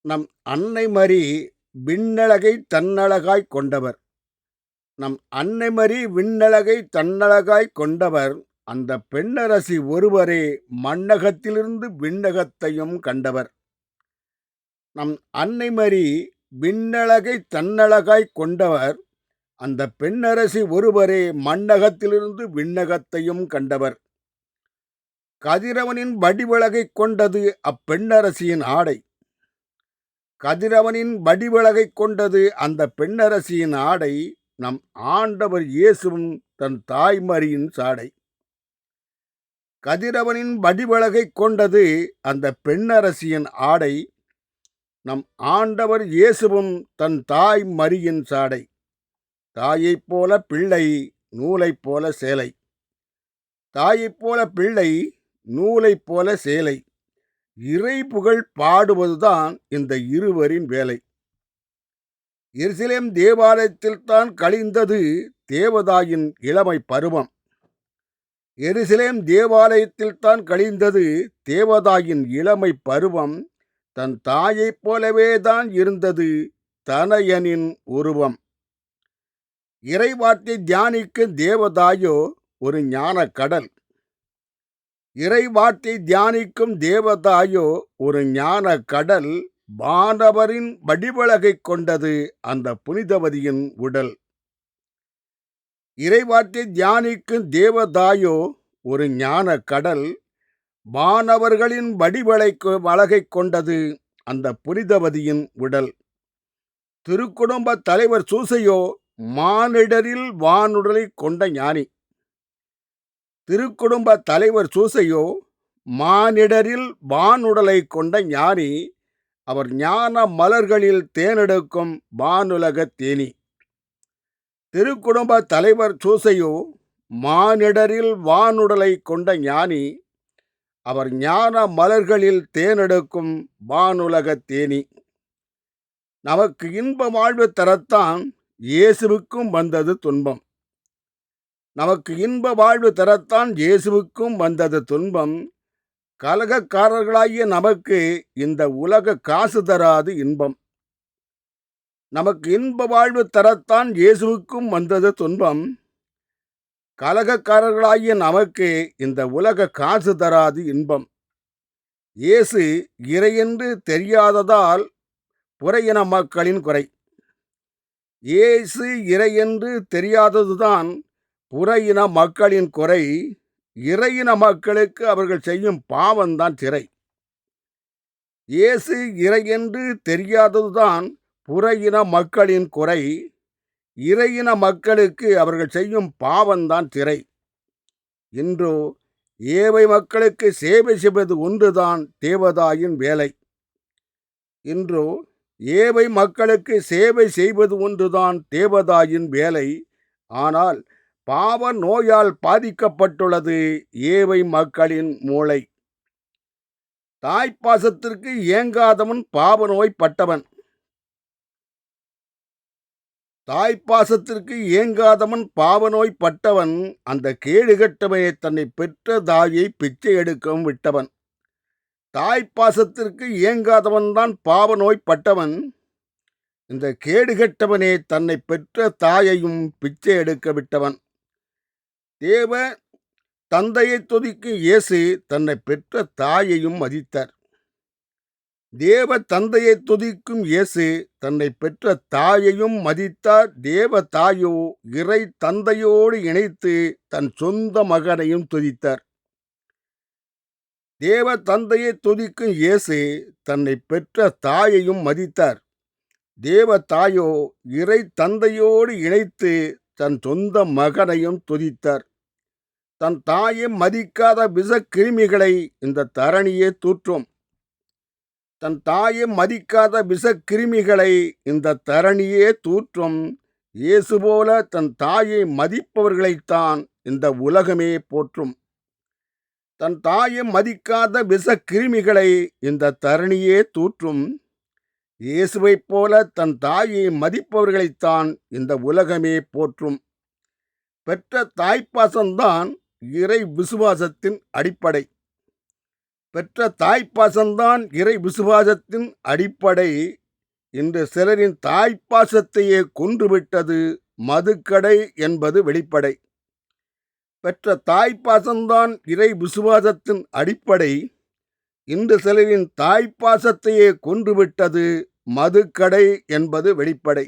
நம் அன்னை மரி விண்ணழகை தன்னழகாய் கொண்டவர். நம் அன்னை மரி விண்ணழகை தன்னழகாய் கொண்டவர். அந்த பெண்ணரசி ஒருவரே மண்ணகத்திலிருந்து விண்ணகத்தையும் கண்டவர். நம் அன்னை மரி விண்ணழகை தன்னழகாய் கொண்டவர். அந்த பெண்ணரசி ஒருவரே மண்ணகத்திலிருந்து விண்ணகத்தையும் கண்டவர். கதிரவனின் வடிவழகை கொண்டது அப்பெண்ணரசியின் ஆடை. கதிரவனின் வடிவழகைக் கொண்டது அந்த பெண்ணரசியின் ஆடை நம் ஆண்டவர் இயேசுவும் தன் தாய்மரியின் சாடை. கதிரவனின் வடிவழகைக் கொண்டது அந்த பெண்ணரசியின் ஆடை நம் ஆண்டவர் இயேசுவும் தன் தாய் மரியின் சாடை. தாயைப் போல பிள்ளை நூலைப் போல சேலை. தாயைப் போல பிள்ளை நூலைப் போல சேலை. இறை புகழ் பாடுவதுதான் இந்த இருவரின் வேலை. எருசலேம் தேவாலயத்தில்தான் கழிந்தது தேவதாயின் இளமை பருவம். எருசலேம் தேவாலயத்தில்தான் கழிந்தது தேவதாயின் இளமை பருவம். தன் தாயைப் போலவே தான் இருந்தது தனயனின் உருவம். இறைவார்த்தை தியானிக்கும் தேவதாயோ ஒரு ஞான கடல் இறைவார்த்தை தியானிக்கும் தேவதாயோ ஒரு ஞான கடல் வானவரின் வடிவழகை கொண்டது அந்த புனிதவதியின் உடல். இறைவார்த்தை தியானிக்கும் தேவதாயோ ஒரு ஞான கடல் வானவர்களின் வடிவளைக்கு வழகை கொண்டது அந்த புனிதவதியின் உடல். திருக்குடும்ப தலைவர் சூசையோ மானிடரில் வானுடலை கொண்ட ஞானி. திருக்குடும்ப தலைவர் சூசையோ மானிடரில் வானுடலை கொண்ட ஞானி அவர் ஞான மலர்களில் தேனெடுக்கும் வானுலக தேனி. திருக்குடும்ப தலைவர் சூசையோ மானிடரில் வானுடலை கொண்ட ஞானி அவர் ஞான மலர்களில் தேனெடுக்கும் வானுலக தேனி. நமக்கு இன்ப வாழ்வு தரத்தான் இயேசுவுக்கும் வந்தது துன்பம். நமக்கு இன்ப வாழ்வு தரத்தான் இயேசுவுக்கும் வந்தது துன்பம். கலகக்காரர்களாகிய நமக்கு இந்த உலக காசு தராது இன்பம். நமக்கு இன்ப வாழ்வு தரத்தான் இயேசுவுக்கும் வந்தது துன்பம். கலகக்காரர்களாகிய நமக்கு இந்த உலக காசு தராது இன்பம். இயேசு இறையென்று தெரியாததால் புறையின மக்களின் குறை. இயேசு இறையென்று தெரியாததுதான் புறையின மக்களின் குறை இறையின மக்களுக்கு அவர்கள் செய்யும் பாவம்தான் திரை. இயேசு இறையென்று தெரியாததுதான் புறையின மக்களின் குறை இறையின மக்களுக்கு அவர்கள் செய்யும் பாவம்தான் திரை. இன்றோ ஏவை மக்களுக்கு சேவை செய்வது ஒன்றுதான் தேவதாயின் வேலை. இன்றோ ஏவை மக்களுக்கு சேவை செய்வது ஒன்றுதான் தேவதாயின் வேலை. ஆனால் பாவ நோயால் பாதிக்கப்பட்டுள்ளது ஏவை மக்களின் மூளை. தாய்ப்பாசத்திற்கு ஏங்காதவன் பாவ நோய்ப்பட்டவன் தாய்ப்பாசத்திற்கு ஏங்காதவன் பாவ நோய்ப்பட்டவன் அந்த கேடுகட்டவனை தன்னை பெற்ற தாயை பிச்சை எடுக்கவும் விட்டவன். தாய்ப்பாசத்திற்கு ஏங்காதவன்தான் பாவ நோய்ப்பட்டவன் இந்த கேடுகட்டவனே தன்னை பெற்ற தாயையும் பிச்சை எடுக்க விட்டவன். தேவ தந்தையை துதிக்கும் இயேசு தன்னை பெற்ற தாயையும் மதித்தார். தேவ தந்தையை துதிக்கும் இயேசு தன்னை பெற்ற தாயையும் மதித்தார். தேவ தாயோ இறை தந்தையோடு இணைத்து தன் சொந்த மகனையும் துதித்தார். தேவ தந்தையை துதிக்கும் இயேசு தன்னை பெற்ற தாயையும் மதித்தார். தேவ தாயோ இறை தந்தையோடு இணைத்து தன் சொந்த மகனையும் துதித்தார். தன் தாயை மதிக்காத விஷ கிருமிகளை இந்த தரணியே தூற்றும். தன் தாயை மதிக்காத விஷ கிருமிகளை இந்த தரணியே தூற்றும். இயேசு போல தன் தாயை மதிப்பவர்களைத்தான் இந்த உலகமே போற்றும். தன் தாயை மதிக்காத விஷ கிருமிகளை இந்த தரணியே தூற்றும். இயேசுவைப் போல தன் தாயை மதிப்பவர்களைத்தான் இந்த உலகமே போற்றும். பெற்ற தாய்ப்பாசம்தான் இறை விசுவாசத்தின் அடிப்படை. பெற்ற தாய்ப்பாசம்தான் இறை விசுவாசத்தின் அடிப்படை. இன்று சிலரின் தாய்ப்பாசத்தையே கொன்றுவிட்டது மதுக்கடை என்பது வெளிப்படை. பெற்ற தாய்ப்பாசம்தான் இறை விசுவாசத்தின் அடிப்படை. இன்று சிலரின் தாய்ப்பாசத்தையே கொன்றுவிட்டது மதுக்கடை என்பது வெளிப்படை.